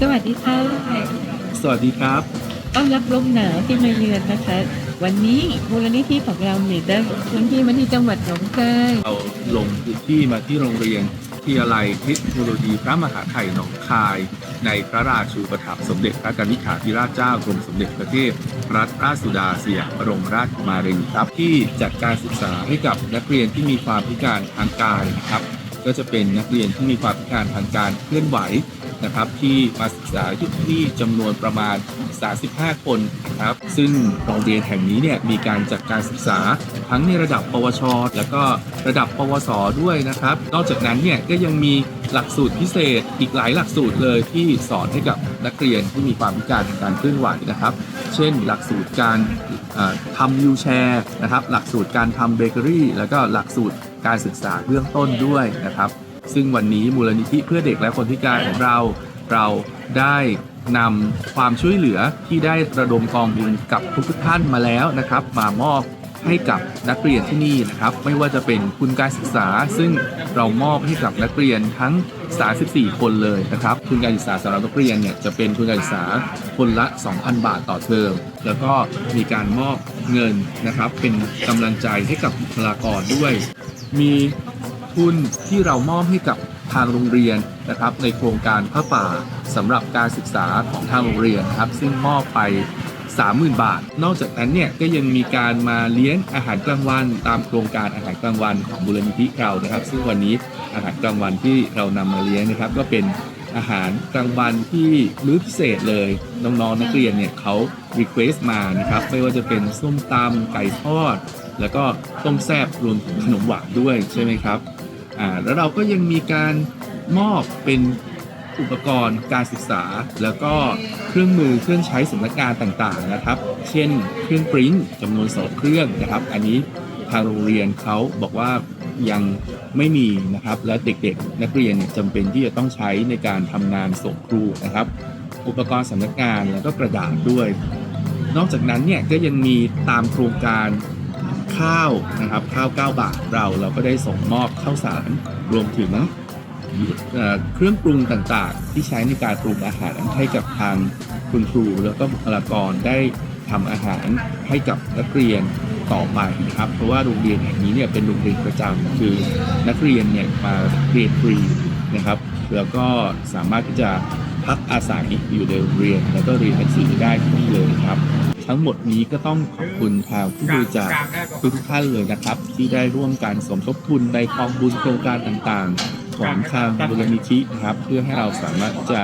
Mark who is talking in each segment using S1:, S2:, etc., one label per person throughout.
S1: สวัสดีค่ะ
S2: สวัสดีครับ
S1: ต้อนรับลมหนาวที่มาเยือนนะคะ วันนี้มูลนิธิของเราเนี่ยได้พื้นที่มาที่จังหวัดหนองคาย
S2: เราลงพื้นที่มาที่โรงเรียนที่อะไรเทคโนโลยีพระมหาไทยหนองคาย ในพระราชูปถัมภ์สมเด็จพระกนิษฐาธิราชเจ้ากรมสมเด็จพระเทพรัตนราชสุดาสยามบรมราชกุมารีครับที่จัดการศึกษาให้กับนักเรียนที่มีความพิการทางกายนะครับ ก็จะเป็นนักเรียนที่มีความพิการทางการเคลื่อนไหว นะครับ ที่มาศึกษาอยู่ที่นี่จำนวนประมาณ 35 คนนะครับ ซึ่งโรงเรียนแห่งนี้เนี่ยมีการจัดการศึกษาทั้งในระดับ ปวช แล้วก็ระดับ ปวส ด้วยนะครับ นอกจากนั้นเนี่ยก็ยังมีหลักสูตรพิเศษอีกหลายหลักสูตรเลยที่สอนให้กับนักเรียนที่มีความพิการทางการเคลื่อนไหวนะครับ เช่น หลักสูตรการทำวิวแชร์นะครับ หลักสูตรการทำเบเกอรี่ แล้วก็หลักสูตรการศึกษาเบื้องต้นด้วยนะครับ ซึ่งวันนี้มูลนิธิเพื่อเด็กและคนพิการของเรา เราได้นำความช่วยเหลือที่ได้ระดมกองบุญกับทุกท่านมาแล้วนะครับ มามอบให้กับนักเรียนที่นี่นะครับ ไม่ว่าจะเป็นทุนการศึกษา ซึ่งเรามอบให้กับนักเรียนทั้ง 34 คนเลยนะครับทุนการศึกษาสำหรับนักเรียนเนี่ยจะเป็นทุนการศึกษาคนละ 2,000 บาทต่อเทอม แล้วก็มีการมอบเงินนะครับ เป็นกำลังใจให้กับบุคลากรด้วย มี ทุนที่เรามอบให้กับทางโรงเรียนนะครับ ในโครงการพระป่าสำหรับการศึกษาของทางโรงเรียนครับ ซึ่งมอบไป 30,000 บาท นอกจากนั้นเนี่ยก็ยังมีการมาเลี้ยงอาหารกลางวัน ตามโครงการอาหารกลางวันของมูลนิธิเรานะครับ ซึ่งวันนี้อาหารกลางวันที่เรานำมาเลี้ยงนะครับ ก็เป็นอาหารกลางวันที่มื้อพิเศษเลยน้องๆนักเรียนเนี่ยเขารีเควสต์มานะครับไม่ว่าจะเป็นส้มตำไก่ทอด แล้วก็ต้มแซ่บรวมถึงขนมหวานด้วยใช่ไหมครับ อ่าแล้วเราก็ยังมีการมอบเป็นอุปกรณ์การศึกษา แล้วก็เครื่องมือเครื่องใช้สำนักงานต่างๆนะครับ เช่น เครื่องปริ้นจำนวนสองเครื่องนะครับ อันนี้ทางโรงเรียนเขาบอกว่ายังไม่มีนะครับ และเด็กๆ นักเรียนเนี่ยจำเป็นที่จะต้องใช้ในการทำงานส่งครูนะครับ อุปกรณ์สำนักงานแล้วก็กระดาษด้วย นอกจากนั้นเนี่ยก็ยังมีตามโครงการ ข้าวนะครับข้าว 9 บาทเราเราก็ได้ส่งมอบข้าวสารรวมถึงเครื่องปรุงต่างๆ ที่ใช้ในการปรุงอาหารให้กับทางคุณครูแล้วก็บุคลากรได้ทำอาหารให้กับนักเรียนต่อไปนะครับ เพราะว่าโรงเรียนแห่งนี้เนี่ยเป็นโรงเรียนประจำคือนักเรียนเนี่ยมาเรียนฟรีนะครับ แล้วก็สามารถที่จะพักอาศัยอยู่ในโรงเรียน แล้วก็เรียนหนังสือได้ที่นี่ ทั้งหมดนี้ก็ต้องขอบคุณทางผู้บริจาคทุกท่านเลยนะครับ ที่ได้ร่วมการสมทบทุนในกองบุญโครงการต่างๆ ของทางมูลนิธินะครับ เพื่อให้เราสามารถจะ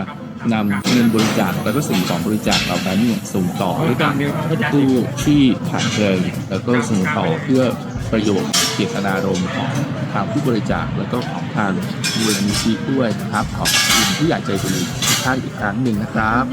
S2: นำเงินบริจาคแล้วก็สิ่งของบริจาคเหล่านั้นเนี่ยส่งต่อให้กับผู้ที่ขาดแคลนแล้วก็ส่งต่อเพื่อประโยชน์เจตนารมณ์ของทางผู้บริจาคแล้วก็ของทางมูลนิธิด้วยนะครับขอบคุณผู้ใหญ่ใจดีทุกท่านอีกครั้งหนึ่งนะครับ